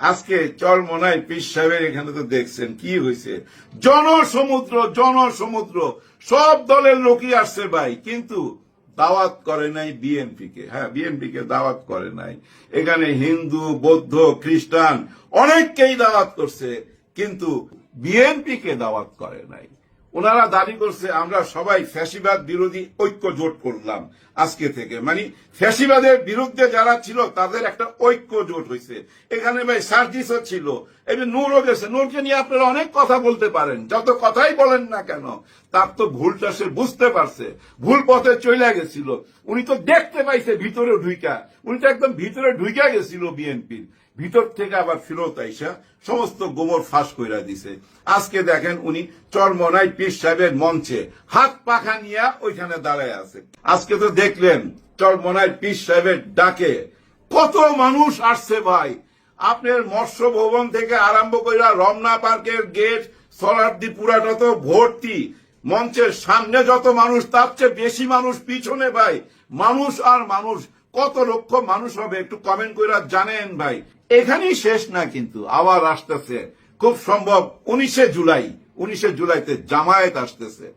আজকে চল মনাই পীর সাহেবের এখানে তো দেখছেন, কি হয়েছে? জনসমুদ্র জনসমুদ্র, সব দলের লোকই আসছে ভাই, কিন্তু দাওয়াত করে নাই বিএনপি কে হ্যাঁ বিএনপি কে দাওয়াত করে নাই। এখানে হিন্দু, বৌদ্ধ, খ্রিস্টান অনেককেই দাওয়াত করছে, কিন্তু বিএনপি কে দাওয়াত করে নাই। ওনারা দাবি করছে, আমরা সবাই ফ্যাসিবাদ বিরোধী ঐক্য জোট করলাম আজকে থেকে। মানে ফ্যাসিবাদের বিরুদ্ধে যারা ছিল, তাদের একটা ঐক্য জোট হয়েছে। এখানে ভাই সার্জিসও ছিল, এই নূরও গেছে নূরকে নিয়ে আপনারা অনেক কথা বলতে পারেন, যত কথাই বলেন না কেন তার তো ভুলটা সে বুঝতে পারছে। ভুল পথে চলে গেছিল। উনি তো দেখতে পাইছে ভিতরে ঢুইকা। উনি তো একদম ভিতরে ঢুইকা গেছিল বিএনপির। ভিতর থেকে আবার ফেরত আইসা সমস্ত গোমর ফাঁস কইরা দিছে। আজকে দেখেন উনি চরমনাই পীর সাহেবের মঞ্চে হাত পাখা নিয়ে ওইখানে দাঁড়ায় আছে। আজকে তো দেখলেন চরমনাই পীর সাহেবের ডাকে, কত মানুষ আসছে ভাই। আপনার মৎস্য ভবন থেকে আরম্ভ কইরা রমনা পার্কের গেট সরার্দি পুরাটা তো ভর্তি। মঞ্চের সামনে যত মানুষ, তার চেয়ে বেশি মানুষ পিছনে, ভাই। মানুষ আর মানুষ। কত লক্ষ মানুষ হবে, একটু কমেন্ট করে জানেন, ভাই। এখানেই শেষ না কিন্তু, আবার আসতেছে। খুব সম্ভব, উনিশে জুলাই, উনিশে জুলাইতে জামায়াত আসতেছে।